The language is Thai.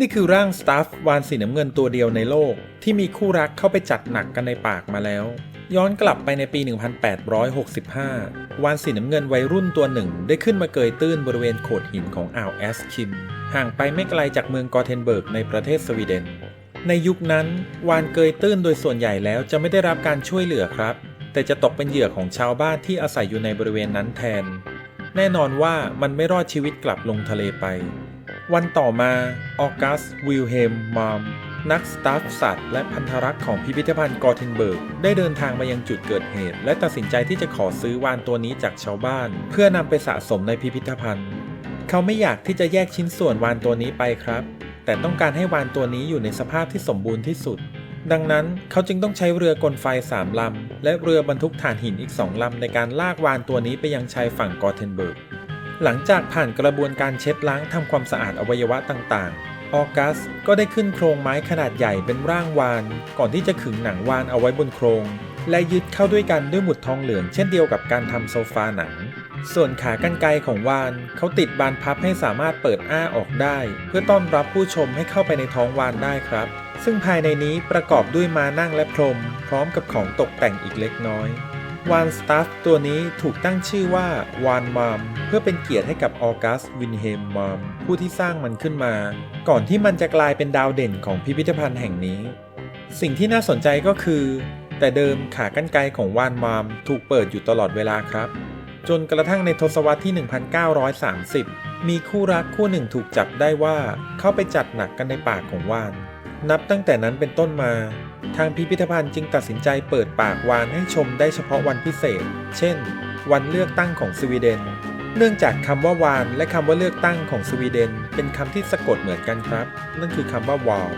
นี่คือร่างสตาฟวานสีน้ำเงินตัวเดียวในโลก ที่มีคู่รักเข้าไปจัดหนักกันในปากมาแล้ว ย้อนกลับไปในปี 1865 วานสีน้ำเงินวัยรุ่นตัวหนึ่ง ได้ขึ้นมาเกยตื้นบริเวณโขดหินของอ่าวแอสคิมห่างไปไม่ไกลจากเมืองกอเทนเบิร์กในประเทศสวีเดน ในยุคนั้น วานเกยตื้นโดยส่วนใหญ่แล้วจะไม่ได้รับการช่วยเหลือครับ แต่จะตกเป็นเหยื่อของชาวบ้านที่อาศัยอยู่ในบริเวณนั้นแทน แน่นอนว่ามันไม่รอดชีวิตกลับลงทะเลไป วันต่อมาออกัสวิลเฮมมอมนักสตาฟสัตว์และพันธรักษ์ของพิพิธภัณฑ์กอเทนเบิร์ก ได้เดินทางมายังจุดเกิดเหตุ และตัดสินใจที่จะขอซื้อวานตัวนี้จากชาวบ้าน เพื่อนำไปสะสมในพิพิธภัณฑ์ เขาไม่อยากที่จะแยกชิ้นส่วนวานตัวนี้ไปครับ แต่ต้องการให้วานตัวนี้อยู่ในสภาพที่สมบูรณ์ที่สุด ดังนั้นเขาจึงต้องใช้เรือกลไฟสามลำและเรือบรรทุกถ่านหินอีกสองลำในการลากวานตัวนี้ไปยังชายฝั่งกอเทนเบิร์ก หลังจากผ่านกระบวนการเช็ดล้างทำความสะอาดอวัยวะต่างๆ ออกัสก็ได้ขึ้นโครงไม้ขนาดใหญ่เป็นร่างวาน ก่อนที่จะขึงหนังวานเอาไว้บนโครง และยึดเข้าด้วยกันด้วยหมุดทองเหลืองเช่นเดียวกับการทำโซฟาหนัง ส่วนขากรรไกรของวานเขาติดบานพับให้สามารถเปิดอ้าออกได้ เพื่อต้อนรับผู้ชมให้เข้าไปในท้องวานได้ครับ ซึ่งภายในนี้ประกอบด้วยม้านั่งและพรม พร้อมกับของตกแต่งอีกเล็กน้อย วานสตาฟตัวนี้ถูกตั้งชื่อว่าวานมามเพื่อเป็นเกียรติให้กับออกัสวินเฮมมามผู้ที่สร้างมันขึ้นมา ก่อนที่มันจะกลายเป็นดาวเด่นของพิพิธภัณฑ์แห่งนี้ สิ่งที่น่าสนใจก็คือ แต่เดิมขากรรไกรของวานมามถูกเปิดอยู่ตลอดเวลาครับ จนกระทั่งในทศวรรษที่ 1930 มีคู่รักคู่หนึ่งถูกจับได้ว่าเข้าไปจัดหนักกันในปากของวาน นับตั้งแต่นั้นเป็นต้นมา ทางพิพิธภัณฑ์จึงตัดสินใจเปิดปากวานให้ชมได้เฉพาะวันพิเศษ เช่น วันเลือกตั้งของสวีเดน เนื่องจากคำว่าวานและคำว่าเลือกตั้งของสวีเดน เป็นคำที่สะกดเหมือนกันครับ นั่นคือคำว่าวาล